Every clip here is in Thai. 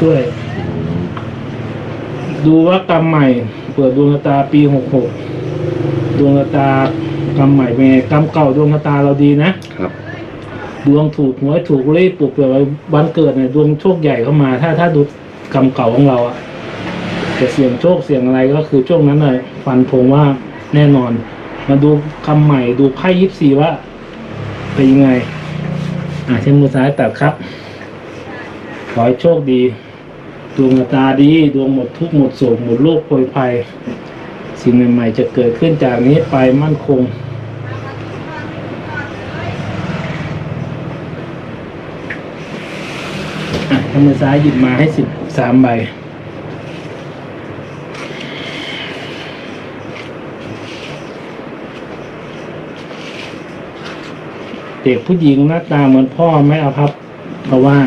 ช่วย ดูว่ากรรมใหม่ เปิดดวงชะตาปีหกหกดวงชะตากรรมใหม่เป็นไงกรรมเก่าดวงชะตาเราดีนะครับ ดวงถูกหวยถูกเลขปลุกเปลี่ยนวันเกิดเนี่ยดวงโชคใหญ่เข้ามา ถ้าถ้าดูกรรมเก่าของเราอะจะเสี่ยงโชคเสี่ยงอะไรก็คือช่วงนั้นเลยฟันธงว่าแน่นอน มาดูคำใหม่ดูไพ่ยิปซีว่าเป็นยังไง อ่าใช้มือซ้ายตัดครับ ขอให้โชคดี ดวงตาดี ดวงหมดทุกข์หมดโศกหมดโรคโผยภัย สิ่งใหม่ๆ จะเกิดขึ้นจากนี้ไปมั่นคงอะทำมือซ้ายหยิบมาให้สิบสามใบเด็กผู้หญิงหน้าตาเหมือนพ่อไม่เอาพับเพราะว่า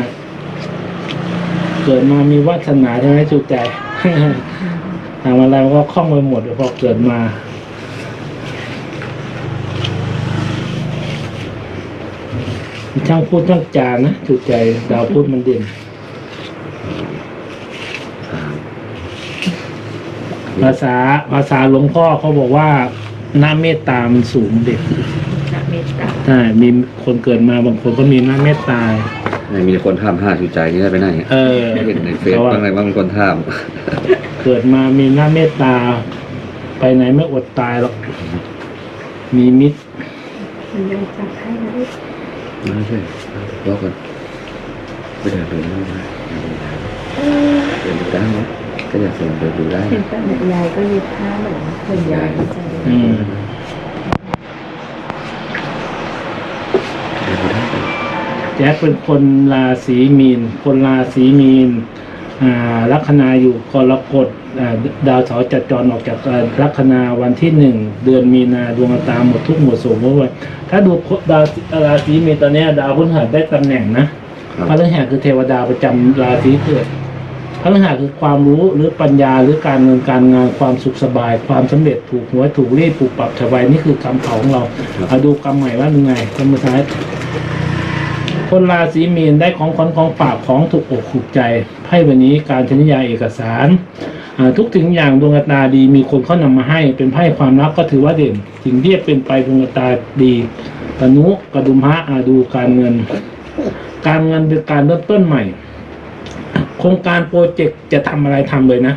เกิดมามีวาสนาใช่ไหมจุกใจทำอะไรมันก็คล่องไปหมดพอเกิดมาช่างพูดช่างจานะจุกใจ ดาวพูดมันเด่นภาษาภาษาหลวงพ่อเขาบอกว่าหน้าเมตตามันสูงเด็กพระเมตตาใช่มีคนเกิดมาบางคนก็มีหน้าเมตตา ไม่มีคนถามหาชูใจนี่ได้ไปไหนเออเห็นในเฟซพราะว่าบ้างอะไรบ้างมีคนถาม เกิดมามีหน้าเมตตา ไปไหนไม่อดตายหรอก มีมิตรคุณยายจับให้นะลูกไม่ใช่รอก่อนไปเดินดูได้ไหมเออเดินดูได้ไหมก็อยากเดินเดินดูได้เห็นป่ะเนี่ยยายก็มีผ้าเหมือนคนยายเข้าใจ อืม เดินดูได้ แจ็คเป็นคนราศีมีน คนราศีมีนอ่าลัคนาอยู่กรกฎอ่าดาวเสาร์จัดจรออกจากลัคนาวันที่หนึ่งเดือนมีนาดวงตาหมดทุกข์หมดโศกหมดวันถ้าดูดาวราศีมีนตอนเนี้ยดาวพฤหัสได้ตำแหน่งนะครับพระฤหัสคือเทวดาประจำราศีเกิดพระฤหัสคือความรู้หรือปัญญาหรือการเงินการงานความสุขสบาย ความสำเร็จถูกหวยถูกรีดถูกปรับถวายนี่คือกรรมเก่าของเราเอาดูกรรมใหม่ว่าเป็นไงกรรมท้าย คนราศีมีนได้ของขวัญของฝากของถูกอกถูกใจไพ่วันนี้การชนิยายเอกสาร ทุกถึงอย่างดวงตาดีมีคนเขานำมาให้เป็นไพ่ความลับก็ถือว่าเด่นสิ่งที่จะเป็นไปดวงตาดีตนุกระดุมพระอาดูการเงิน การเงินเป็นการเริ่มต้นใหม่ โครงการโปรเจกต์จะทำอะไรทำเลยนะ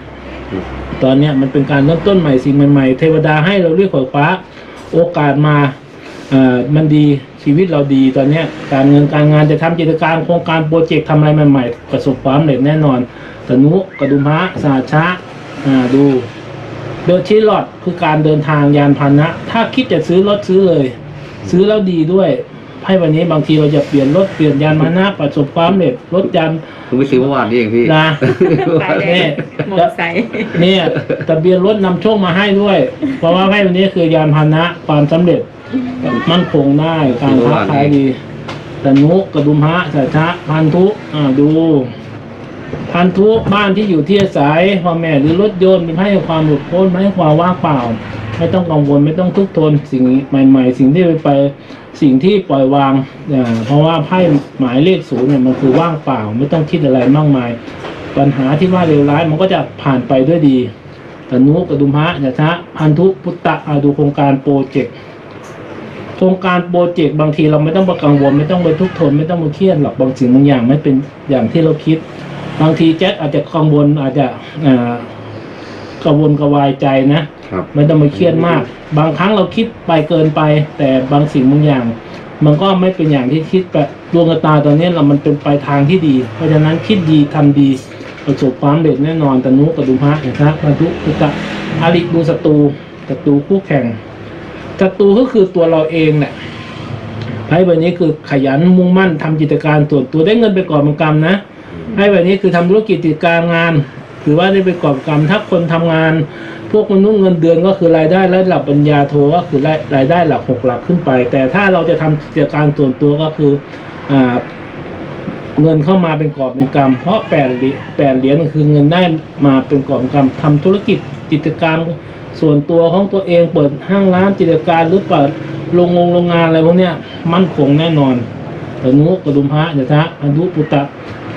ตอนเนี้ยมันเป็นการเริ่มต้นใหม่สิ่งใหม่ๆ เทวดาให้เราเรียกขวฟ้าโอกาสมาอ่อมันดี ชีวิตเราดีตอนเนี้ยการเงินการงานจะทำกิจการโครงการโปรเจกต์ทำอะไรใหม่ๆ ประสบความสำเร็จแน่นอนตนุกระดุมพระสาชะอ่าดูเดินชีลอดคือการเดินทางยานพาหนะ ถ้าคิดจะซื้อรถซื้อเลย ซื้อแล้วดีด้วยไพ่วันนี้บางทีเราจะเปลี่ยนรถเปลี่ยนยานพาหนะประสบความสำเร็จรถยานเพิ่งไปซื้อเมื่อวานนี่เองพี่นะไปแดงหมดใสเนี่ยทะเบียนรถนำโชคมาให้ด้วย เพราะว่าไพ่วันนี้คือยานพาหนะความสำเร็จ มั่นคงได้การค้าขายดีตนุกระดุมพระสัชะพันธุอ่าดู พันธุบ้านที่อยู่ที่อาศัยพ่อแม่หรือรถยนต์เป็นให้ความหลุดพ้นไม่ให้ความว่างเปล่า ไม่ต้องกังวลไม่ต้องทุกข์ทนสิ่งใหม่ ๆ สิ่งที่ไปไปสิ่งที่ปล่อยวางอ่าเพราะว่าไพ่หมายเลขศูนย์เนี่ยมันคือว่างเปล่า ไม่ต้องคิดอะไรมากมาย ปัญหาที่ว่าเลวร้ายมันก็จะผ่านไปด้วยดีตนุกระดุมพระสัชะพันธุพุตตะอ่าดูโครงการโปรเจกต์ ครงการโปรเจกต์บางทีเราไม่ต้องไปกังวล ไม่ต้องไปทุกข์ทนไม่ต้องไปเครียดหรอกบางสิ่งบางอย่างไม่เป็นอย่างที่เราคิด บางทีแจ็คอาจจะกังวลอาจจะอ่ากังวลกระวายใจนะครับไม่ต้องไปเครียดมาก บางครั้งเราคิดไปเกินไป แต่บางสิ่งบางอย่าง มันก็ไม่เป็นอย่างที่คิดแบบดวงตาตอนนี้เรามันเป็นไปทางที่ดี เพราะฉะนั้นคิดดีทำดีประสบความสำเร็จแน่นอนตนุกระดุมพระนะครับบรรทุกุตะอาริดูศัตรูศัตรูคู่แข่ง ศัตรูก็คือตัวเราเองแหละไพ่ใบนี้คือขยันมุ่งมั่นทำกิจการส่วนตัวได้เงินไปก่อนเป็นกรรมนะไพ่ใบนี้คือทำธุรกิจกิจการงานถือว่าได้ไปก่อนกรรมถ้าคนทำงาน พวกมนุษย์เงินเดือนก็คือรายได้ระดับปัญญาโทก็คือรายรายได้หลักหกหลักขึ้นไป แต่ถ้าเราจะทำกิจการส่วนตัวก็คืออ่าเงินเข้ามาเป็นกอบเป็นกรรม เพราะแปดเหรียญแปดเหรียญคือเงินได้มาเป็นกอบกรรมทำธุรกิจกิจการ ส่วนตัวของตัวเองเปิดห้างร้านกิจการหรือเปิดโรงงงโรงงานอะไรพวกเนี้ยมั่นคงแน่นอนอนุกระดุมพระยะทะอนุปุตตะ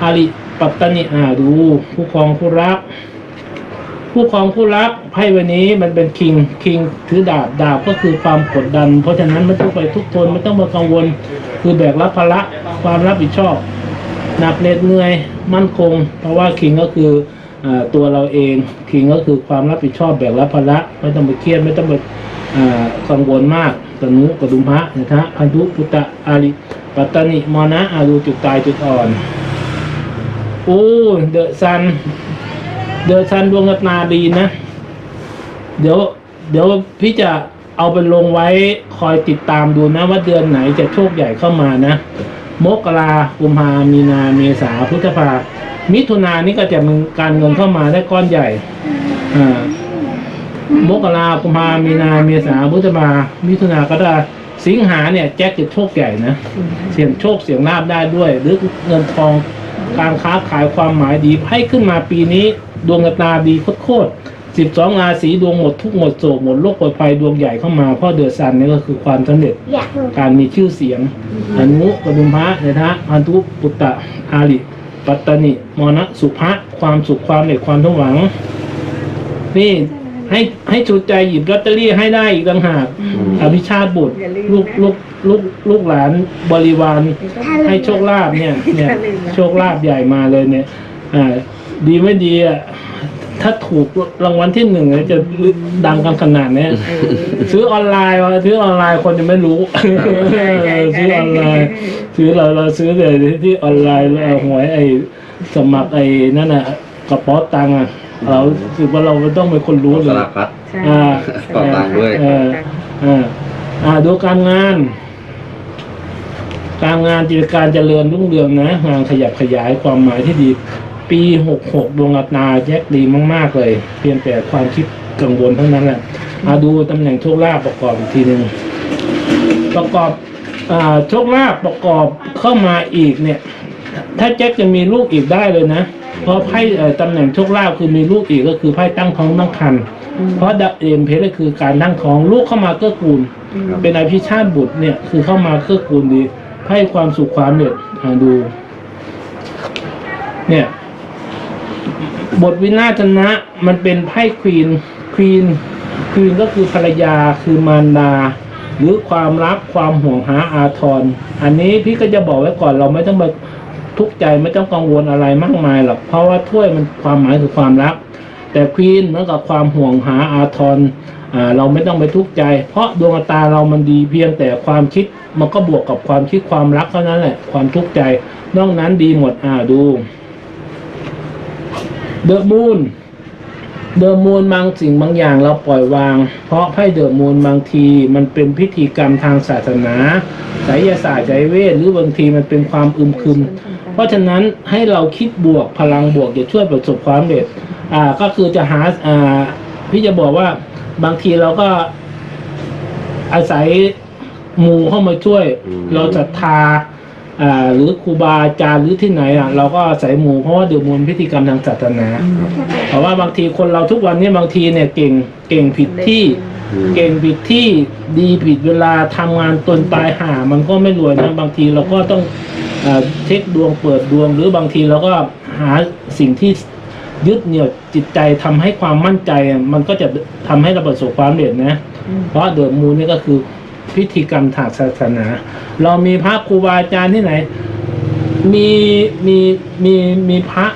อาริปัตตานีอ่าดูผู้ครองผู้รัก ผู้ครองผู้รักไพ่วันนี้มันเป็นคิงคิงถือดาบดาบก็คือความกดดัน เพราะฉะนั้นไม่ต้องไปทุกทนไม่ต้องมากังวล คือแบกรับภาระความรับผิดชอบหนักเหน็ดเหนื่อยมั่นคง เพราะว่าคิงก็คือ ตัวเราเองคิงก็คือความรับผิดชอบแบกรับภาระไม่ต้องไปเครียดไม่ต้องไปกังวลมากตนุกระดุมพระนะฮะพันธุพุตตะอาริปัตตนิมอนะอาดูจุดตายจุดอ่อนโอ้เดอะซัน เดอะซันดวงตนาดีนะ เดี๋ยว เดี๋ยวพี่จะเอาไปลงไว้คอยติดตามดูนะว่าเดือนไหนจะโชคใหญ่เข้ามานะ มกรากุมภามีนาเมษาพฤษภา มิถุนานี่ก็จะมีการเงินเข้ามาได้ก้อนใหญ่ อ่ามกรากุมภามีนาเมษาพฤษภามิถุนาก็ได้สิงหาเนี่ยแจ็คจะโชคใหญ่นะเสี่ยงโชคเสี่ยงลาบได้ด้วย หรือเงินทองการค้าขายความหมายดีให้ขึ้นมาปีนี้ดวงชะตาดีโคตรสิบสองราศีดวงหมดทุกข์หมดโศกหมดโรคปลอดภัยดวงใหญ่เข้ามาเพราะเดือดซันนี่ก็คือความสำเร็จอยากรู้การมีชื่อเสียงอนุปดุมพระเนทะพันธุปุตตะอาริ ปัตตานิมรณะสุภะความสุขความเด็ดความทุ่งหวัง นี่ให้ให้จุดใจหยิบลอตเตอรี่ให้ได้อีกต่างหากอภิชาติบุตรอย่าลืมลูกลูกลูกลูกหลานบริวารถ้าลืมให้โชคลาภเนี่ย เนี่ยอย่าลืมนะโชคลาภใหญ่มาเลยเนี่ย อ่า ดีไม่ดีอะ ถ้าถูกรางวัลที่หนึ่งเนี่ยจะดังกันขนาดเนี้ยเออซื้อออนไลน์วะซื้อออนไลน์คนจะไม่รู้ใช่ใช่ใช่ซื้อออนไลน์ซื้อเราเราซื้อแต่ที่ออนไลน์แล้วเอาหวยไอ้สมัครไอ้นั่นน่ะกระเป๋าตังค์อะเรารู้สึกว่าเราไม่ต้องเป็นคนรู้เลสยลับพัดใช่อ่าต่อตังค์ด้วยเอออ่าอ่าดูการงาน การงานกิจการเจริญรุ่งเรืองนะงานขยับขยายความหมายที่ดี ปีหกหกดวงอัตนาแยกดีมาก ๆ เลย เพียงแต่ความคิดกังวลเท่านั้นแหละอาดูตำแหน่งโชคลาภประกอบอีกทีหนึ่งประกอบอ่าโชคลาภประกอบเข้ามาอีกเนี่ย ถ้าแจ็คจะมีลูกอีกได้เลยนะ เพราะไพ่เอ่อตำแหน่งโชคลาภคือมีลูกอีกก็คือไพ่ตั้งท้องตั้งครรภ์เพราะดับเอ็มเพชก็คือการตั้งท้องลูกเข้ามาเกื้อกูลครับเป็นอภิชาติบุตรเนี่ยคือเข้ามาเกื้อกูลดีให้ความสุขความเด็ดอ่าดู เนี่ย บทวินาศนะ มันเป็นไพ่ควีนควีนควีนก็คือภรรยาคือมารดา หรือความรักความห่วงหาอาทร อันนี้พี่ก็จะบอกไว้ก่อนเราไม่ต้องมาทุกข์ใจไม่ต้องกังวลอะไรมากมายหรอกเพราะว่าถ้วยมันความหมายคือความรัก แต่ควีนเหมือนกับความห่วงหาอาทรเราไม่ต้องไปทุกข์ใจ เพราะดวงตาเรามันดีเพียงแต่ความคิดมันก็บวกกับความคิดความรักเท่านั้นแหละความทุกข์ใจนอกนั้นดีหมดอ่าดู เดอะมูนเดอะมูนบางสิ่งบางอย่างเราปล่อยวาง เพราะไพ่เดอะมูนบางทีมันเป็นพิธีกรรมทางศาสนาไสยศาสตร์ใจเวทหรือบางทีมันเป็นความอึมครึม เพราะฉะนั้นให้เราคิดบวกพลังบวกจะช่วยประสบความสำเร็จอ่าก็คือจะหาอ่าพี่จะบอกว่าบางทีเราก็อาศัยหมูเข้ามาช่วย เราศรัทธา หรือครูบาอาจารย์หรือที่ไหนอะเราก็อาศัยหมูเพราะว่าเดือดมูลพิธีกรรมทางศาสนา เพราะว่าบางทีคนเราทุกวันนี้บางทีเนี่ยเก่งเก่งผิดที่อืมเก่งผิดที่ดีผิดเวลาทำงานตนตายหามันก็ไม่รวยนะบางทีเราก็ต้องเออเช็คดวงเปิดดวง หรือบางทีเราก็หาสิ่งที่ยึดเหนี่ยวจิตใจทำให้ความมั่นใจอะมันก็จะทำให้เราประสบความสำเร็จนะ เพราะเดอะมูนนี่ก็คือ พิธีกรรมทางศาสนา เรามีพระครูบาอาจารย์ที่ไหน มีมีมีมีพระ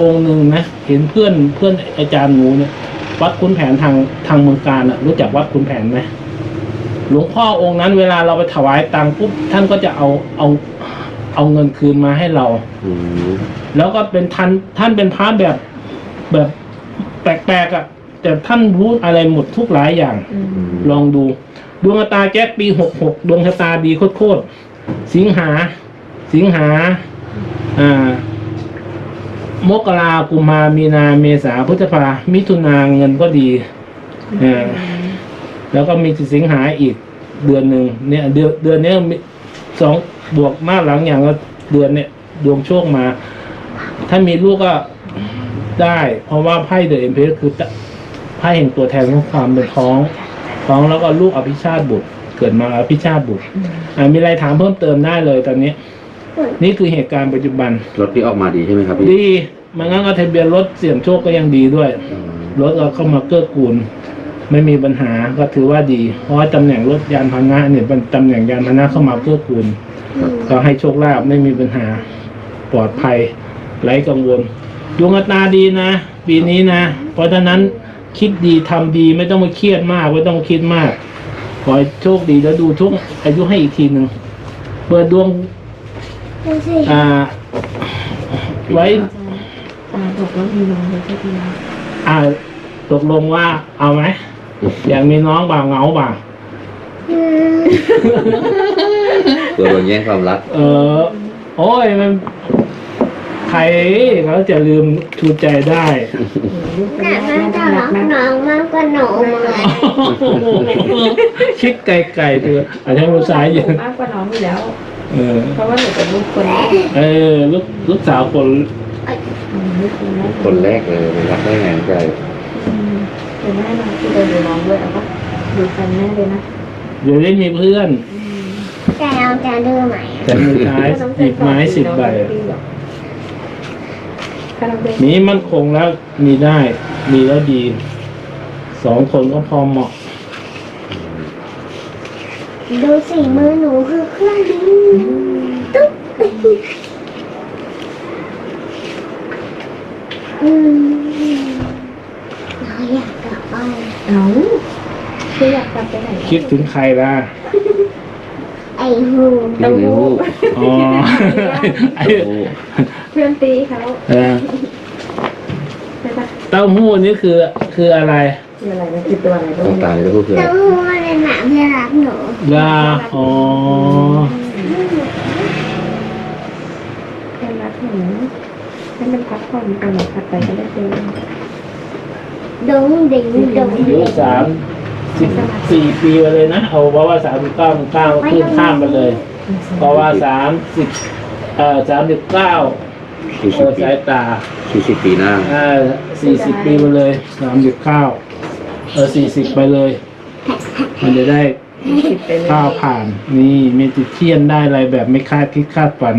องค์หนึ่งนะเห็นเพื่อนเพื่อนอาจารย์หนูเนี่ยวัดคุณแผนทางทางเมืองการอะรู้จักวัดคุณแผนไหมหลวงพ่อองค์นั้น เวลาเราไปถวายตังค์ปุ๊บท่านก็จะเอาเอาเอาเงินคืนมาให้เราอืมแล้วก็เป็นท่านท่านเป็นพระแบบแบบแปลกๆอะแต่ท่านรู้อะไรหมดทุกหลายอย่างลองดู ดวงตาแจ็คปีหกหกดวงชะตาดีโคตรๆสิงหา สิงหา อ่ามกรากุมภามีนาเมษาพฤษภามิถุนาเงินก็ดีอแล้วก็มีสิงหาอีกเดือนหนึ่งเนี่ย เดือนเดือนนี้สองบวกมากหลังอย่างละเดือนเนี่ย ดวงโชคมา ถ้ามีลูกก็ได้ เพราะว่าไพ่เดอะเอ็มเพคือไพ่แห่งตัวแทนของความเป็นท้อง ท้องแล้วก็ลูกอภิชาติบุตร เกิดมาอภิชาติบุตรอ่ามีอะไรถามเพิ่มเติมได้เลยตอนนี้ นี่คือเหตุการณ์ปัจจุบัน รถที่ออกมาดีใช่ไหมครับพี่ดีมันงั้นก็ทะเบียนรถเสี่ยงโชคก็ยังดีด้วยอ๋อรถเราเข้ามาเกื้อกูล ไม่มีปัญหาก็ถือว่าดี เพราะว่าตำแหน่งรถยานพาหนะเนี่ยเป็นตำแหน่งยานพาหนะเข้ามาเกื้อกูล ก็ให้โชคลาภไม่มีปัญหาปลอดภัยไร้กังวลดวงชะตาดีนะ ปีนี้นะ เพราะฉะนั้น คิดดีทำดีไม่ต้องมาเครียดมากไม่ต้องคิดมาก ขอให้โชคดีแล้วดูช่วงอายุให้อีกทีหนึ่งเปิดดวงดูสิอ่า ไว้ตาบอกว่ามีน้องเลยก็ดีอ่าตกลงว่าเอาไหมอยากมีน้องบ่างเหงาบ่างอืมกลัวโดนแย่งความรัก เออ โอ้ยมัน ใครเขาจะลืมชูใจได้ แต่แม่แม่จะรักน้องมากกว่าหนูเลยคิดไกลๆเถอะอาจจะให้ผู้ชายเยอะมากกว่าน้องอยู่แล้ว เออ เพราะว่าหนูเป็นลูกคนแรกเออลูกลูกสาวคนลูกคนแรกคนแรกเลยมันรักได้ไงใจอืมเป็นแม่น้องที่เดินดูน้องด้วยเอาปะดูกันแม่เลยนะเดี๋ยวได้มีเพื่อน แต่เราจะดื้อไหมแต่มือท้ายหยิบไม้สิบใบ ถ้าเราเดินมีมั่นคงแล้วมีได้ มีแล้วดี สองคนก็พอเหมาะ ดูสิมือหนูคือเครื่องบินตุ๊บอืมเราอยากกลับบ้านเอาคืออยากกลับไปไหนคิดถึงใครล่ะ ไอ้หูเรื่องลูกอ๋อ ไอ้โอ้ เพื่อนตีเขาเออใช่ปะเต้าหู้นี่คือคืออะไรคืออะไรมันคือตัวอะไรก็ต้องไม่ตารู้ยแล้วพูดคืออะไรเต้าหู้ว่าเป็นหมาที่รักหนูลาอ๋อเป็นรักหนูให้มันพักผ่อนไปหนูพักไปก็ได้เจอดงดิ่งดงอายุดิ่งสามสิบสี่ปีไปเลยนะเอาเพราะว่าสามสิบเก้าเก้าขึ้นข้ามไปเลย เพราะว่าสามสิบเอ่อสามสิบเก้า สี่เอสิบอปีสายตาสี่สิบปีหน้าอ่าสี่สิบปีไปเลยสามสิบเก้าเออสี่สิบไปเลย มันจะได้คิดไปเลยก้าวผ่านนี่มีติดเทียนได้อะไรแบบไม่คาดคิดคาดฝัน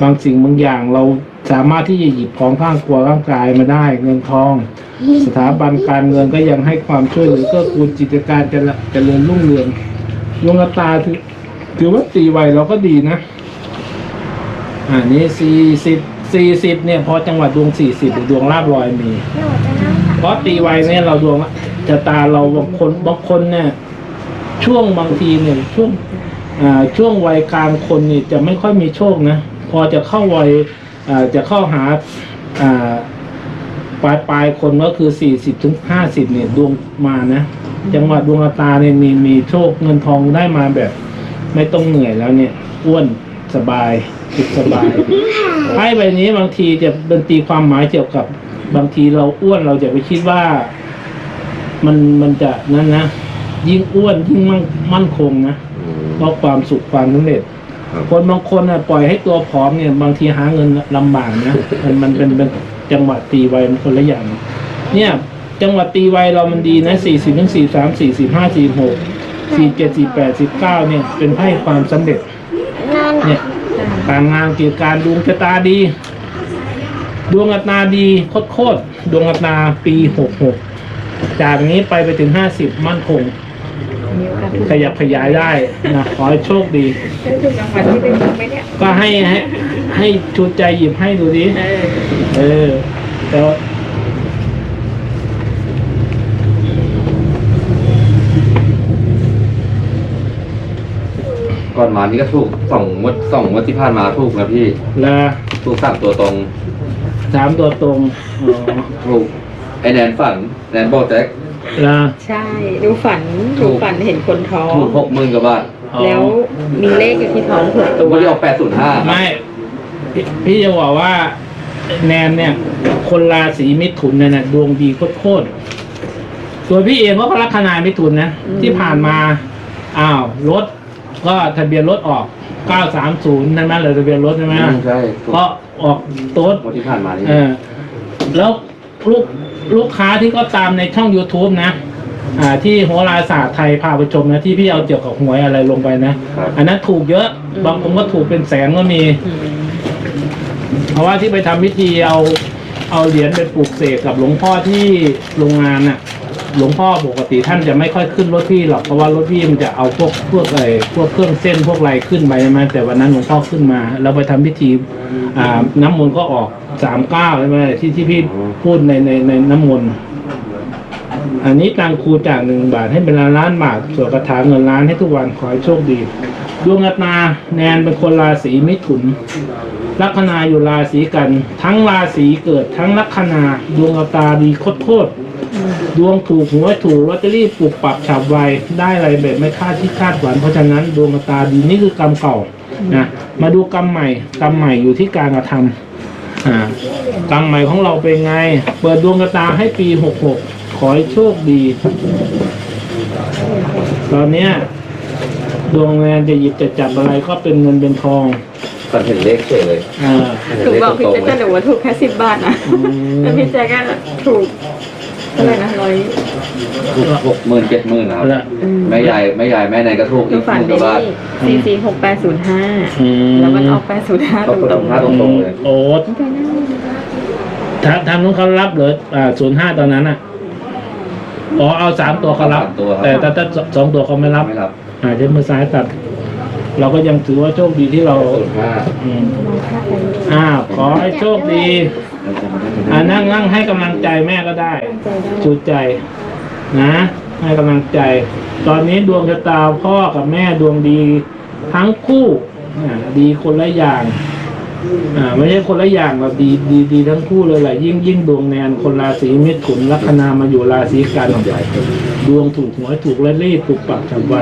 บางสิ่งบางอย่างเราสามารถที่จะหยิบของข้างตัวร่างกายมาได้ เงินทอง สถาบันการเงินก็ยังให้ความช่วยเหลือก็คูณจิตการเจริญเจริญรุ่งเรืองดวงตาถือถือว่าตีไวเราก็ดีนะ อ่านี่สี่สิบ สี่สิบเนี่ยพอจังหวัดดวงสี่สิบดวงลาบลอยมี หนูจะนั่งเพราะตีไวเนี่ยเราดวงจะตาเราบางคนบางคนเนี่ยช่วงบางทีเนี่ยช่วงอ่าช่วงวัยกลางคนนี่จะไม่ค่อยมีโชคนะ พอจะเข้าวัยอ่าจะเข้าหาอ่าปลายปลายคนก็คือสี่สิบถึงห้าสิบเนี่ยดวงมานะ จังหวะดวงตาเนี่ยมีมีโชคเงินทองได้มาแบบ ไม่ต้องเหนื่อยแล้วเนี่ยอ้วน สบายสุขสบายไพ่ใบนี้บางทีจะเป็นตีความหมายเกี่ยวกับบางทีเราอ้วนเราจะไปคิดว่า มันมันจะนั่นนะยิ่งอ้วนยิ่งมั่นมั่นคงนะอืมเพราะความสุขความสำเร็จครับคนบางคนน่ะปล่อยให้ตัวผอมเนี่ย บางทีหาเงินลำบากนะมันมันเป็นเป็นจังหวะตีไวมันคนละอย่าง เนี่ย จังหวะตีไวเรามันดีนะสี่สิบถึงสี่สามสี่สิบห้าสี่หกสี่เจ็ดสี่แปดสิบเก้าเนี่ย เป็นไพ่ความสำเร็จนั่นเนี่ย การงานเกี่ยวกับการดวงชะตาดี ดวงชะตาดีโคตรๆดวงชะตาปีหกหกจากนี้ไปไปถึงห้าสิบมั่นคงมีโอกาสถูกขยับขยายได้นะขอให้โชคดีจะถูกรางวัลที่เป็นจริงไหมเนี่ยก็ให้ให้ให้ชูใจหยิบให้ดูดิเออเออแต่ว่า ก่ อนมานี่ก็ถูกสองงวดสองงวดที่ผ่านมาถูกนะพี่ละถูกสามตัวตรงสามตัวตรงอ๋อถูกไอแนนฝันแนนบอกแจ็คละใช่ดูฝันดูฝันเห็นคนท้อง ถูกหกหมื่นกว่าบาทอ๋อแล้วมีเลขอยู่ที่ท้องหกตัววันที่ออกแปดศูนย์ห้าไม่พี่พี่จะบอกว่า แนนเนี่ย คนราศีมิถุนเนี่ยนะดวงดีโคตรๆตัวพี่เองก็ลัคนามิถุนนะที่ผ่านมา อ้าวรถ ก็ทะเบียนรถออก 930นั่นไหมเลยทะเบียนรถใช่ไหมใช่ถูกก็ออกโต๊ด งวดที่ผ่านมานี่เออแล้วลูกลูกค้าที่ก็ตามในช่อง YouTube นะ อ่า ที่โหราศาสตร์ไทยพาไปชมนะที่พี่เอาเกี่ยวกับหวยอะไรลงไปนะ ครับ อันนั้นถูกเยอะบางคนก็ถูกเป็นแสนก็มี อืมเพราะว่าที่ไปทำพิธีเอาเอาเหรียญไปปลูกเสกกับหลวงพ่อที่โรงงานน่ะ หลวงพ่อปกติท่านจะไม่ค่อยขึ้นรถพี่หรอกเพราะว่ารถพี่มันจะเอาพวกพวกอะไรพวกเครื่องเส้นพวกอะไรขึ้นไปใช่ไหมแต่วันนั้นหลวงพ่อขึ้นมาเราไปทำพิธีอ่าน้ำมนต์ก็ออกสามเก้าใช่ไหมที่ที่พี่พูดในในในน้ำมนต์อันนี้ตังครูจากหนึ่งบาทให้เป็นล้านล้านบาทส่วนกระถางเงินล้านให้ทุกวันขอให้โชคดีดวงอัตาแนนเป็นคนราศีมิถุนลัคนาอยู่ราศีกัน ทั้งราศีเกิดทั้งลัคนาดวงอัตาดีโคตร ดวงถูกหวยถูกลอตเตอรี่ปลูกปรับฉับไวได้อะไรแบบไม่คาดที่คาดหวังเพราะฉะนั้นดวงอัตราดีนี่คือกรรมเก่านะมาดูกรรมใหม่กรรมใหม่อยู่ที่การกระทำอ่ากรรมใหม่ของเราเป็นไง เปิดดวงกระตาให้ปีหกหกขอให้โชคดี ตอนเนี้ยดวงแมนจะหยิบจะจับอะไรก็เป็นเงินเป็นทองตอนเห็นเลขเฉยเลยอ่าถูกบอกพี่แจ๊คก็หนูว่าถูกแค่สิบบาทนะอืมแล้วพี่แจ๊คก็ถูกเท่าไหร่นะร้อยถูกหกหมื่นเจ็ดหมื่นนะครับละอืมแม่ใหญ่แม่ใหญ่แม่ไหนก็ถูกหนูอีกฝันหมื่นกเป็นว่าบาทนี่สี่สี่หกแปดศูนย์ห้าอืมแล้วมันออกแปดศูนย์ห้าขอบคุณตรงครับๆตรงๆเลยโอ้ทางทางนู้นเขารับเหรออ่าศูนย์ห้าตอนนั้นอะอ๋อเอาสามตัวเขารับสามตัวครับแต่แต่ถ้าสองตัวเขาไม่รับไม่รับอ่าใช้มือซ้ายตัด เราก็ยังถือว่าโชคดีที่เราศูนย์ห้าอืมอ้าวขอให้โชคดี อ่านั่งนั่งให้กำลังใจแม่ก็ได้จุดใจนะ ให้กำลังใจ ตอนนี้ดวงชะตาพ่อกับแม่ดวงดีทั้งคู่อ่าดีคนละอย่างอ่าไม่ใช่คนละอย่างหรอกดีดีดีทั้งคู่เลยแหละยิ่งยิ่งดวงแนนคนราศีมิถุนลัคนามาอยู่ราศีกันดวงถูกหวยถูกและรีบถูกปักฉับไว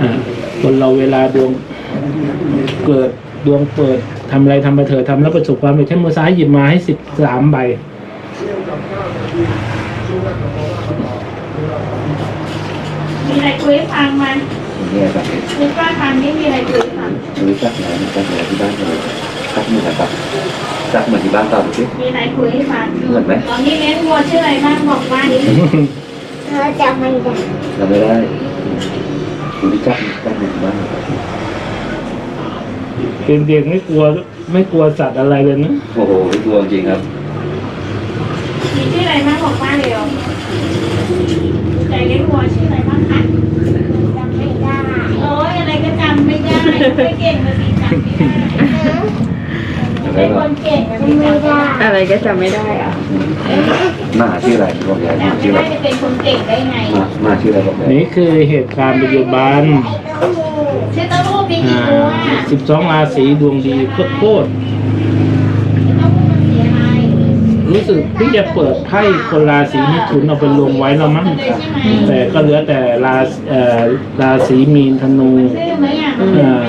อ่าคนเราเวลาดวงเกิด ดวงเปิดทำอะไรทำไปเถอะทำแล้วประสบความสำเร็จใช้มือซ้ายหยิบมาให้สิบสามใบมีอะไรคุยให้ฟังมันเนี่ยครับนึกว่าฟังนี่มีอะไรคุยให้ฟังรู้จักไหนรู้จักไหนที่บ้านเลยจักเหมือนกับจักเหมือนที่บ้านเก่าดูสิมีอะไรคุยให้ฟังเหมือนไหมตอนนี้เลี้ยงวัวชื่ออะไรบ้างบอกว่าดิเธอจะไม่ได้จำไม่ได้คุณรู้จักจักเหมือนที่บ้านเป็นเด็กไม่กลัวไม่กลัวสัตว์อะไรเลยนะ โอ้โหดวงจริงครับ มีชื่ออะไรบ้างบอกว่าเร็วใจเลี้ยงวัวชื่ออะไรบ้างคะจำไม่ได้โอ้ยอะไรก็จำไม่ได้ไม่เก่งมาสิจำไม่ได้เป็นคนเก่งมาสิจำไม่จำไม่ได้ได้อะไรก็จำไม่ได้อะหน้าชื่ออะไรบอกยายหน้าจำชื่ไม่ออะไรได้จะเป็นคนเก่งได้ไงหน้าหน้าชื่ออะไรบอกยายนี่คือเหตุการณ์ปัจจุบันชื่อเต้าหู้มีกี่ อ่าตัวสิบสองราศีดวงดีโคตรโคตรเต้าหู้มันสีอะไรรู้สึกที่จะเปิดไพ่คนราศีมิถุนเอาไปลงไว้แล้วมั้งเลยใช่ไหมแต่ก็เหลือแต่ราศีเอ่อราศีมีนธนูชื่อไหมอะเอ่อ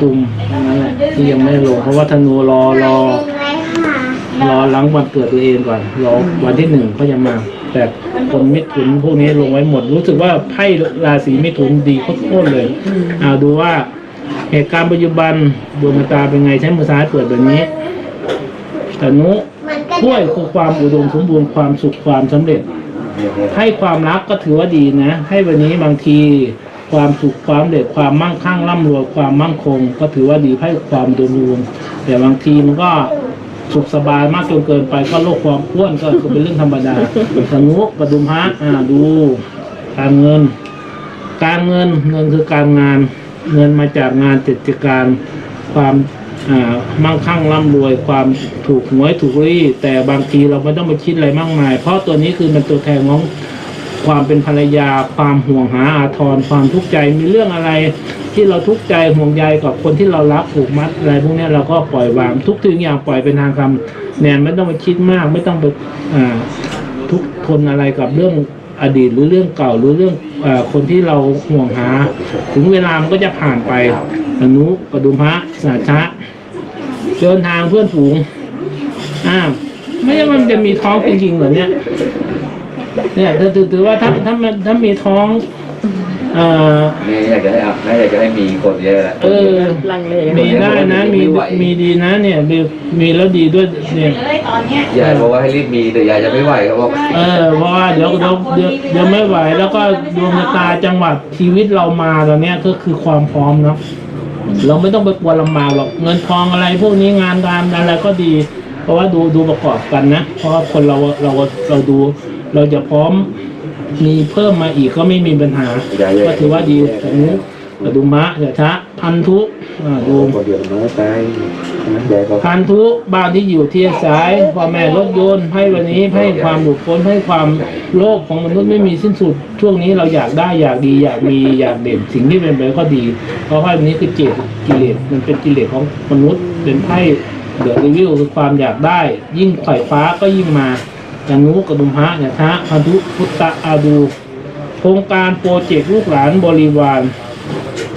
กุมนั่นแหละที่ยังไม่ลงเพราะว่าธนูรอรอเป็นไรค่ะรอหลังวันเกิดตัวเองก่อนรอวันที่หนึ่งก็ยังมา แต่คนมิถุนพวกนี้ลงไว้หมด รู้สึกว่าไพ่ราศีมิถุนดีโคตรๆเลยเอาดูว่า เหตุการณ์ปัจจุบันดวงตาเป็นไงใช้มือซ้ายเปิดแบบนี้ธนุมันก็ถ้วยคือความอุดมสมบูรณ์ความสุขความสำเร็จ ให้ความรักก็ถือว่าดีนะ ให้วันนี้บางทีความสุขความเร็จความมั่งคั่งร่ำรวยความมั่งคง ก็ถือว่าดีให้ความโดยรวมแต่บางทีมันก็สุขสบายมากจนเกินไปก็โรคความอ้วนก็คือเป็นเรื่องธรรมดาสนุกกระดุมฮะอ่าดู การเงิน การเงินเงินคือการงาน เงินมาจากงานกิจการความมั่งคั่งร่ำรวยความถูกหวยถูกรี่ แต่บางทีเราไม่ต้องไปคิดอะไรมากมาย เพราะตัวนี้คือเป็นตัวแทนของความเป็นภรรยา ความห่วงหาอาทรความทุกข์ใจมีเรื่องอะไร ที่เราทุกข์ใจห่วงใยกับคนที่เรารักผูกมัดอะไรพวกนี้เราก็ปล่อยวางทุกถึงอย่างปล่อยเป็นทางคำแนนไม่ต้องไปคิดมาก ไม่ต้องไปทุกทนอะไรกับเรื่อง อดีตหรือเรื่องเก่าหรือเรื่องอคนที่เราห่วงหา ถึงเวลามันก็จะผ่านไปอนุปดุมพระสาชะเดินทางเพื่อนฝูงอ้าวไม่ใช่มันจะมีท้องจริงๆเหรอเนี่ยเนี่ยถือถือว่าถ้าถ้ามันถ้ามีท้อง อ่าแม่อยากจะให้อะแม่อยากจะให้มีคนเยอะแหละเออลังเลมีได้นะมีมีดีนะเนี่ยมีมีแล้วดีด้วยเนี่ยเลยตอนเนี้ยยายบอกว่าให้รีบมีแต่ยายจะไม่ไหวเขาบอกเออเพราะว่าเดี๋ยวเดี๋ยวเดี๋ยวเดี๋ยวไม่ไหว แล้วก็ดวงชะตาจังหวัดชีวิตเรามาตอนเนี้ยก็คือความพร้อมเนาะเราไม่ต้องไปกลัวลำบากหรอกเงินทองอะไรพวกนี้งานการอะไรก็ดี เพราะว่าดูดูประกอบกันนะ เพราะว่าคนเราเราเราดูเราจะพร้อม มีเพิ่มมาอีกก็ไม่มีปัญหา ก็ถือว่าดีแต่นี้ดูมะเดี๋ยวชะพันธุอ่าดูคนเดียวน้อยไปนะยายก็พันธุบ้านที่อยู่เทียสายพ่อแม่รถยนต์ให้วันนี้ให้ความหลุดพ้นให้ความโลภของมนุษย์ไม่มีสิ้นสุด ช่วงนี้เราอยากได้อยากดีอยากมีอยากเด่นสิ่งที่เป็นไปก็ดี เพราะว่าอันนี้คือเจตกิเลสมันเป็นกิเลสของมนุษย์เป็นไพ่เดือดรีวิวคือความอยากได้ ยิ่งไขว่คว้าก็ยิ่งมา อย่างนู้กระดุมฮะเนี่ยฮะพันธุพุตตะอาดู โครงการโปรเจกต์ลูกหลานบริวาร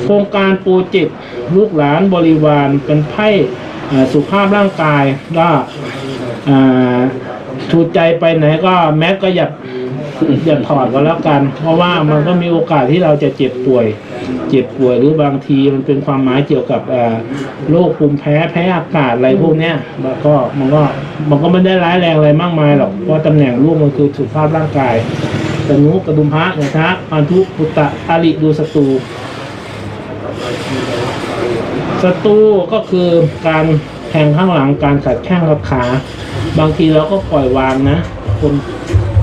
โครงการโปรเจกต์ลูกหลานบริวารเป็นไพ่สุขภาพร่างกายก็อ่าถูกใจไปไหนก็แม็กก็อย่า อย่าถอดก็แล้วกัน เพราะว่ามันก็มีโอกาสที่เราจะเจ็บป่วย เจ็บป่วยหรือบางทีมันเป็นความหมายเกี่ยวกับโรคภูมิแพ้แพ้อากาศอะไรพวกเนี้ยแล้วก็มันก็มันก็ไม่ได้ร้ายแรงอะไรมากมายหรอกเพราะตำแหน่งลูกมันคือสุขภาพร่างกายตนุกระดุมพระนะครับพันธุปุตตะอาริดูสตูศัตรูก็คือการแทงข้างหลังการขัดแข้งกับขา บางทีเราก็ปล่อยวางนะ คน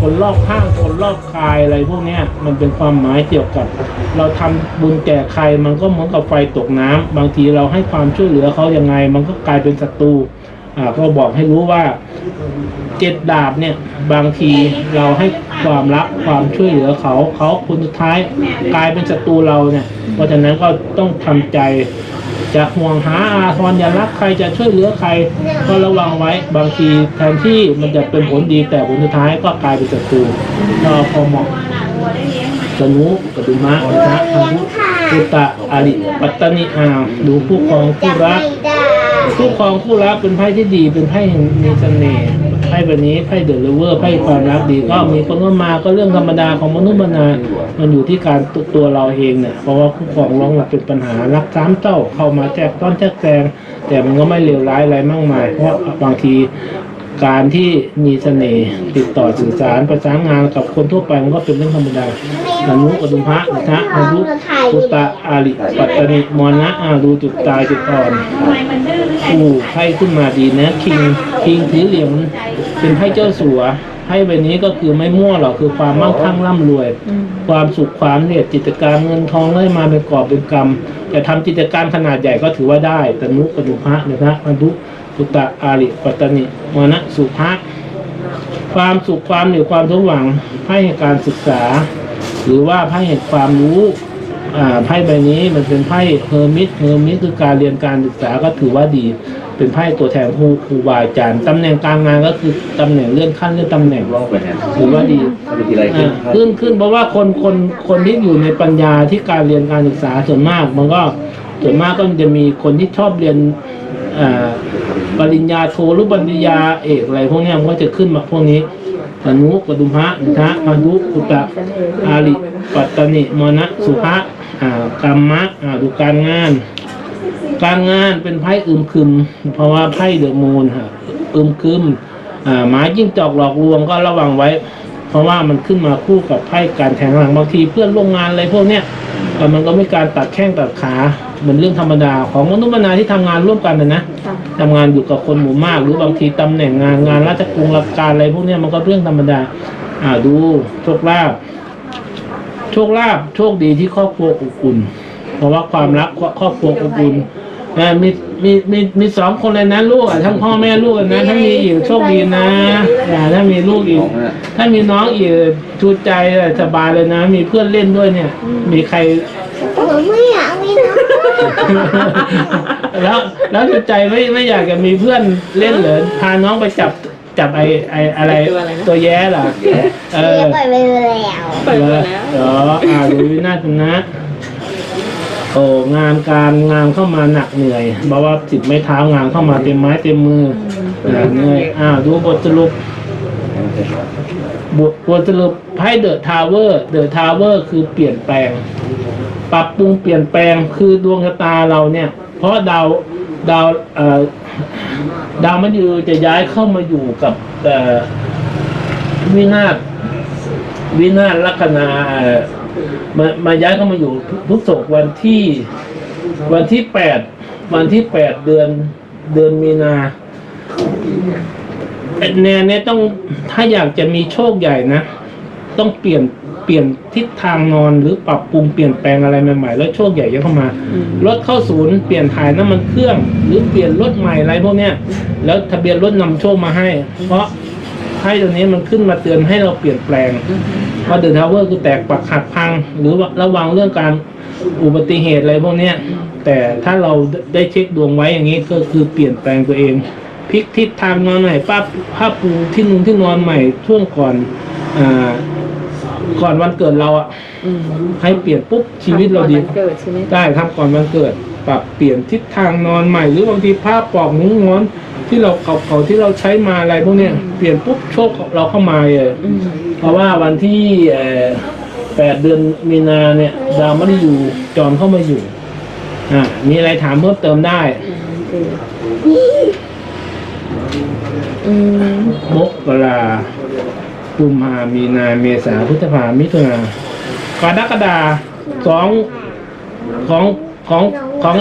คนรอบข้างคนรอบกายอะไรพวกเนี้ยมันเป็นความหมายเกี่ยวกับ เราทำบุญแก่ใครมันก็เหมือนกับไฟตกน้ำบางทีเราให้ความช่วยเหลือเขายังไง มันก็กลายเป็นศัตรูอ่าก็บอกให้รู้ว่าเจ็ดดาบเนี่ยบางทีเราให้ความรักความช่วยเหลือเขาเขาคนสุดท้ายกลายเป็นศัตรูเราเนี่ยเพราะฉะนั้นก็ต้องทำใจ จะห่วงหาอาทรอย่ารักใครจะช่วยเหลือใคร ก็ระวังไว้บางทีแทนที่มันจะเป็นผลดีแต่ผลสุดท้ายก็กลายเป็นศัตรูก็พอเหมาะวัวได้เลี้ยงไหมสนุกระดุมะนะพันธุตุตะอาริปัตตนิอาดูผู้ครองคู่รักคู่ครองคู่รักเป็นไพ่ที่ดีเป็นไพ่แห่งมีเสน่ห์ไพ่แบบนี้ไพ่เดอะเลเวอร์ไพ่ความรักดีก็มีคนก็มาก็เรื่องธรรมดาของมนุษย์มนามันอยู่ที่การตัวตัวเราเองเนี่ยเพราะว่าคู่ครองร้องหลักเป็นปัญหารักสามเจ้าเข้ามาแจกต้อนแจกแจงแต่มันก็ไม่เลวร้ายอะไรมากมาย เพราะบางที การที่มีเสน่ห์ติดต่อสื่อสารประสานงานกับคนทั่วไปมันก็เป็นเรื่องธรรมดาอนุกดุมพระนะฮะอนุตุตะอาริปัตตนิมรณะอาดูจุดตายจุดอ่อนทำไมมันดื้อหรือไงอู้ไพ่ขึ้นมาดีนะคิงคิงถือเหรียญเป็นไพ่เจ้าสัวไพ่ใบนี้ก็คือไม่มั่วหรอกคือความมั่งคั่งร่ำรวย ความสุขความเรียดจิตการเงินทองได้มาเป็นกอบเป็นกำจะทำกิจการขนาดใหญ่ก็ถือว่าได้ตนุปนุภะนะพันุ สุตะอาริปัตตนิมณะสุภะความสุขความหรือความสมหวังไพ่แห่งการศึกษา หรือว่าไพ่แห่งความรู้อ่าไพ่ใบนี้มันเป็นไพ่เฮอร์มิตเฮอร์มิตคือการเรียนการศึกษาก็ถือว่าดี เป็นไพ่ตัวแทนครูครูบาอาจารย์ตำแหน่งการงานก็คือตำแหน่งเลื่อนขั้นเลื่อนตำแหน่งรอบไปเนี่ยถือว่าดีมีทีไรขึ้นอ่าขึ้นขึ้นเพราะว่าคนคนคนที่อยู่ในปัญญาที่การเรียนการศึกษาส่วนมาก มันก็ส่วนมากก็จะมีคนที่ชอบเรียนอ่า ปริญญาโทหรือปริญญาเอกอะไรพวกนี้มันก็จะขึ้นมาพวกนี้อนุกดุมพะนะพันธุอุตะอาริปัตตนิมณะสุภะอ่ากรรมะอ่าดูการงาน การงานเป็นไพ่อึมครึม เพราะว่าไพ่เดอะมูนค่ะอึมครึมอ่าหมายิ่งจอกหลอกลวงก็ระวังไว้ เพราะว่ามันขึ้นมาคู่กับไพ่การแทงหลังบางทีเพื่อนร่วมงานอะไรพวกเนี้ยมันก็มีการตัดแข้งตัดขาเหมือนเรื่องธรรมดาของมนุษย์มนาที่ทำงานร่วมกันนะนะ ทำงานอยู่กับคนหมู่มาก หรือบางทีตำแหน่งงานงานราชกุงราชการอะไรพวกเนี้ยมันก็เรื่องธรรมดาอ่าดูโชคลาภโชคลาภโชคดีที่ครอบครัวอบอุ่นเพราะว่าความรักครอบครัวอบอุ่นเอ่อมีมีมีมีสองคนเลยนะลูกอะทั้งพ่อแม่ลูกอะนะถ้ามีอีกโชคดีนะอ่าถ้ามีลูกอีขกองน่ะถ้ามีน้องอีกชูใจเลยสบายเลยนะ มีเพื่อนเล่นด้วยเนี่ย มีใคร หนูไม่อยากมีน้องแล้วแล้วชูใจไม่ไม่อยากจะมีเพื่อนเล่นเหรอพาน้องไปจับจับไอไออะไรตัวอะไรนะ ตัวแย้เหรอเออ ปล่อยไปแล้ว เปิดมาแล้วเหรออ่าดูวินาศนะ โอ้งานการงานเข้ามาหนักเหนื่อยเพราะว่าสิบไม้เท้างานเข้ามาเต็มไม้เต็มมืออ่าเหนื่อยอ่าดูบทสรุป บทสรุปไพ่เดอะทาวเวอร์เดอะทาวเวอร์คือเปลี่ยนแปลง ปรับปรุงเปลี่ยนแปลงคือดวงชะตาเราเนี่ย เพราะดาวดาวดาวมฤตยูจะย้ายเข้ามาอยู่กับวินาศวินาศลัคนามามาย้ายเข้ามาอยู่ทุกศกวันที่วันที่แปดวันที่แปดเดือนเดือนมีนา แนวเนี้ยต้องถ้าอยากจะมีโชคใหญ่นะ ต้องเปลี่ยนเปลี่ยนทิศทางนอนหรือปรับปรุงเปลี่ยนแปลงอะไรใหม่ๆ แล้วโชคใหญ่จะเข้ามารถเข้าศูนย์เปลี่ยนถ่ายน้ำมันเครื่อง หรือเปลี่ยนรถใหม่อะไรพวกเนี้ยแล้วทะเบียนรถนำโชคมาให้ เพราะไพ่ตัวนี้มันขึ้นมาเตือนให้เราเปลี่ยนแปลงเพราะเดอะทาวเวอร์คือแตกปักหักพัง หรือว่าระวังเรื่องการอุบัติเหตุอะไรพวกเนี้ยแต่ถ้าเราได้เช็คดวงไว้อย่างนี้ก็คือเปลี่ยนแปลงตัวเอง พลิกทิศทางนอนใหม่ป้าผ้าปูที่นุงที่นอนใหม่ช่วงก่อนอ่าก่อนวันเกิดเราอะอืมให้เปลี่ยนปุ๊บชีวิตเราดีก่อนวันเกิดใช่ไหมได้ครับก่อนวันเกิด ปรับเปลี่ยนทิศทางนอนใหม่ หรือบางทีผ้าปลอกมุ้งงอน ที่เราเก่าๆที่เราใช้มาอะไรพวกเนี้ยเปลี่ยนปุ๊บโชคเราเข้ามาเลย อืมเพราะว่าวันที่เอ่อแปดเดือนมีนาเนี่ย ดาวไม่ได้อยู่จรเข้ามาอยู่ อ่า มีอะไรถามเพิ่มเติมได้ อืม มกรากุมภามีนาเมษาพฤษภามิถุนากรกฎาสองของของของ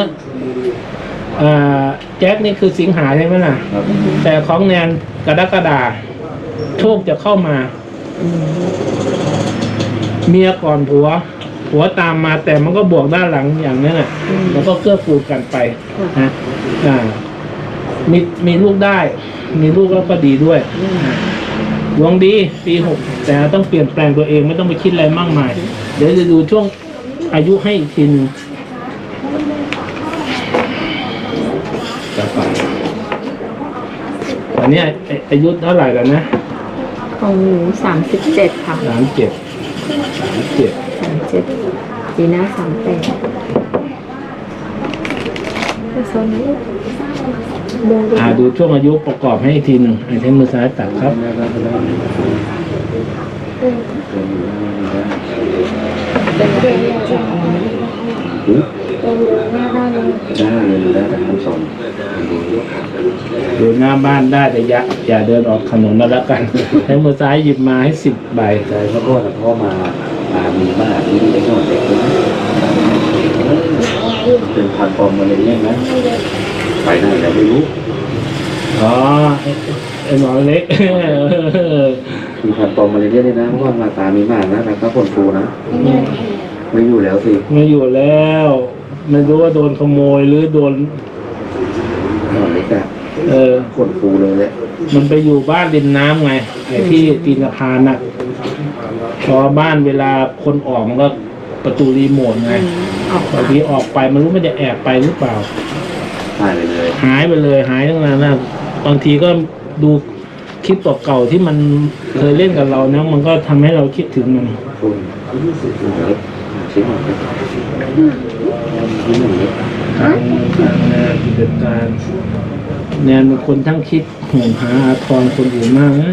อแจ็คนี่คือสิงหาใช่ไหมล่ะ แต่ของแนนกรกฎาโชคจะเข้ามา เมียก่อนผัว ผัวตามมาแต่มันก็บวกด้านหลังอย่างนั้นน่ะมันก็เกื้อกูลกันไปนะอ่า มีมีลูกได้ มีลูกแล้วก็ดีด้วยอ่าดวงดีปีหกแต่ต้องเปลี่ยนแปลงตัวเองไม่ต้องไปคิดอะไรมากมาย เดี๋ยวจะดูช่วงอายุให้อีกทีหนึงจะไปอันนี้อาอายุเท่าไหร่แล้วนะของหนูสามสิบเจ็ดค่ะสามเจ็ดสามเจ็ดสามเจ็ดปีหน้าสามแปดแต่โซนนี้ดูดู อ่าดูช่วงอายุประกอบให้อีกทีหนึ่งไอ้ใช้มือซ้ายตัดครับ ได้ได้ได้เป็นเรื่องที่จะเอาหือเป็นดูหน้าบ้านเลยได้เลยได้แต่ทั้งสองดูดูหน้าบ้านได้แต่อย่าอย่าเดินออกถนนนั่นแล้วกัน ใช้มือซ้ายหยิบมาให้สิบใบ ใจเขาก็แต่พ่อมาตามีมากนี่ไอ้หน่อยเด็กเลยนะเป็นพันปอมมาเลยเนี่ยนะ ไปไหนแล้วไม่รู้อ๋อไอ้ไอ้หมอเล็กมีพันปอมมาเลยเนี่ยนะเพราะว่ามาตามีมากนะแล้วก็คนฟูนะไม่อยู่แล้วสิไม่อยู่แล้ว ไม่รู้ว่าโดนขโมยหรือโดนนอนเล็กอะเออคนฟูเลยแหละมันไปอยู่บ้านริมน้ำไงไอ้ที่ตีนสะพานน่ะพอบ้านเวลาคนออกมันก็ประตูรีโมทไงออกบางทีออกไปมันรู้มันจะแอบไปหรือเปล่า ตายไปเลย หายไปเลยหายตั้งนานนะบางทีก็ดูคลิปเก่าๆที่มันเคยเล่นกับเรานะมันก็ทำให้เราคิดถึงมันคุณเล็กชิ้นหนึ่งเล็กชิ้นหนึ่งเล็กการการงานกิจการแนนเป็นคนทั้งคิดห่วงหาอาทรคนอื่นมากนะ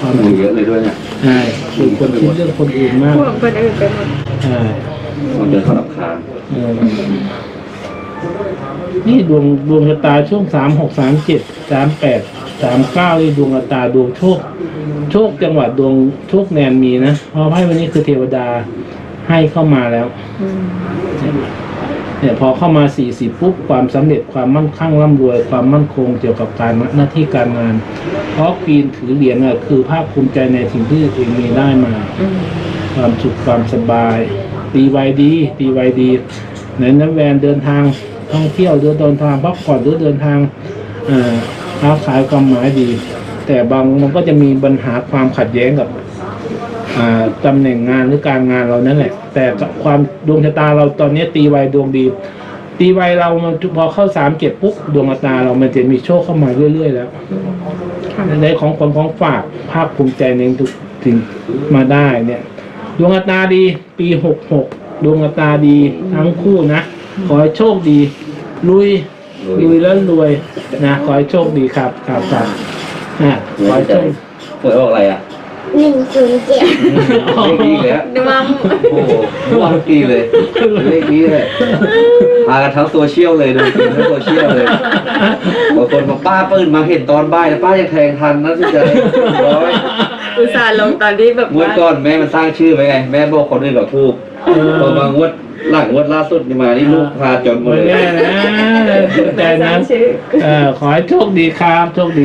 ความมีเยอะเลยด้วยเนี่ยใช่เป็นคนคิดเรื่องคนอื่นมากพวกคนอื่นไปหมดใช่มันเดินเข้าลำคาญเออ นี่ดวงดวงชะตาช่วงสามหกสามเจ็ดสามแปดสามเก้านี่ดวงชะตาดวงโชค โชคจังหวัดดวงโชคแนนมีนะเพราะไพ่วันนี้คือเทวดาให้เข้ามาแล้วอืมเนี่ยพอเข้ามาสี่สิบปุ๊บความสำเร็จความมั่นคงร่ำรวย ความมั่นคงเกี่ยวกับการหน้าที่การงาน เพราะปีนถือเหรียญน่ะคือภาคภูมิใจในสิ่งที่ตัวเองมีได้มาอืมความสุขความสบาย ตีไวดี ตีไวดีในน้ำแวนเดินทาง ท่องเที่ยวหรือเดินทางพักผ่อนหรือเดินทางเอ่อค้าขายความหมายดี แต่บางมันก็จะมีปัญหาความขัดแย้งกับอ่าตำแหน่งงานหรือการงานเรานั่นแหละ แต่กับความดวงชะตาเราตอนนี้ตีไวดวงดี ตีไวเรามันพอเข้าสามเจ็ดปุ๊บดวงชะตาเรามันจะมีโชคเข้ามาเรื่อย ๆ แล้วค่ะในของคนของฝากภาคภูมิใจในทุกสิ่งมาได้เนี่ย ดวงชะตาดี ปีหกหกดวงชะตาดีทั้งคู่นะ ขอให้โชคดี ลุย ลุยแล้วรวยนะขอให้โชคดีครับครับครับนะขอให้โชคหวยออกอะไรอะหนึ่งศูนย์เจ็ดเลขนี้เลยฮะดูมัมโอ้โหมั่วทุกทีเลยเลขนี้เลยพากันทั้งโซเชียลเลยดูทั้งโซเชียลเลยบางคนบอกป้าปืนมาเห็นตอนบ่ายแล้วป้ายังแทงทันนะที่จะร้อยอุตส่าห์ลงตอนที่แบบงวดว่า ก่อนแม่มันสร้างชื่อไว้ไง แม่บอกคนอื่นบอกถูกพอมางวด หลังงวดล่าสุดนี่มานี่ลูกพาจนหมดไม่เลย แน่นะแต่สร้านะงชื่อเออขอให้โชคดีครับโชคดี